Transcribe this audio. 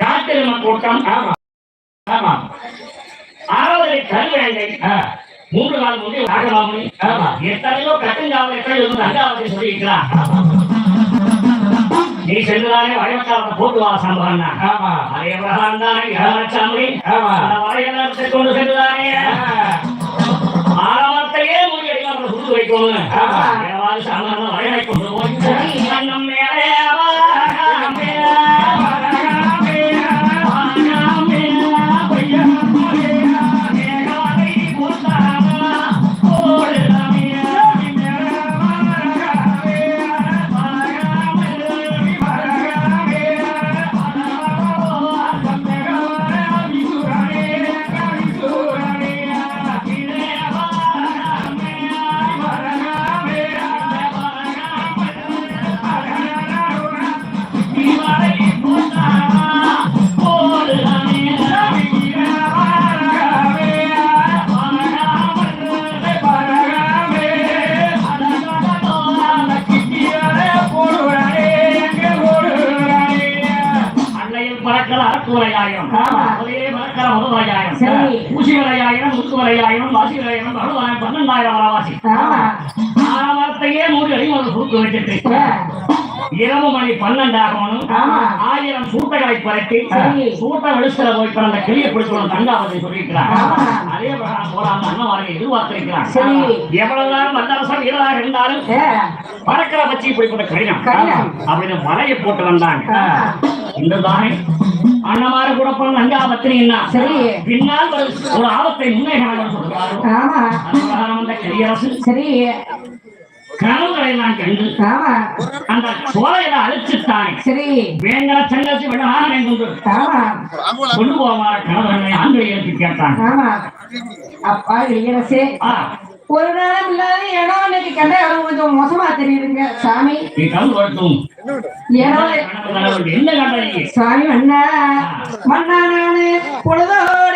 காத்திரும கூட்டம் ஆமா ஆமா ஆறாவது கல்வியலை மூன்று நாள் முந்தைய நாகமாமணி ஆமா. எத்தனையோ கட்டுங்காவலர்கள் இருந்து அங்காவதை சொல்லியிருக்கிறார் நீ சென்றுதானே வயக்காரத்தை போட்டு வா சம்பவம் ஆமா அதே பிரகாரம் ஆமா. அந்த கொண்டு சென்றுதானே ஆரம்பத்தையே முறியடி நம்ம சுட்டு வைக்கணும் ஆமா. அதிலே பறக்கிற முதலையாயிரம் சரி. ஊசி வரையாயிரம் முத்து வரையாயிரம் வாசி பகவான் பன்னெண்டாயிரம் வரவாசி மூடி சுருக்கு வச்சுட்டு இரவு மணி பன்னெண்டு ஆகணும். ஆயிரம் சூட்டைகளை பரட்டி. சூட்டை வெளிச்சுல போய் பிறந்த கிளியை பிடிச்சவன் தங்காவதை சொல்லியிருக்கிறார். அதே பிரகாரம் போடாம அண்ணன் எதிர்பார்த்திருக்கிறார் சரி. எவ்வளவுதான் வந்தரசம் வீரராக இருந்தாலும் ஏ, பறக்கிற பச்சி இப்படிப்பட்ட கடினம். அப்படின்னு மலையை போட்டு வந்தாங்க ஆ. இந்த தானே அண்ணமாறு கூட போன அங்கா பத்திரின்னா சரி. பின்னால் ஒரு ஆபத்தை முன்னே சொல்றாரு சரி கனவுகளை நான் கண்டு அந்த சோலையில அழிச்சுத்தானே சரி வேங்கட சங்கத்தி கொண்டு போவார கணவனை கேட்டான் அப்பா இளையரசே ஆ, ஒரு நேரம் இல்லாத கண்ட கொஞ்சம் மோசமா தெரியுதுங்க. சாமி. என்ன சாமி மன்னா மன்னா நானு பொழுதோடே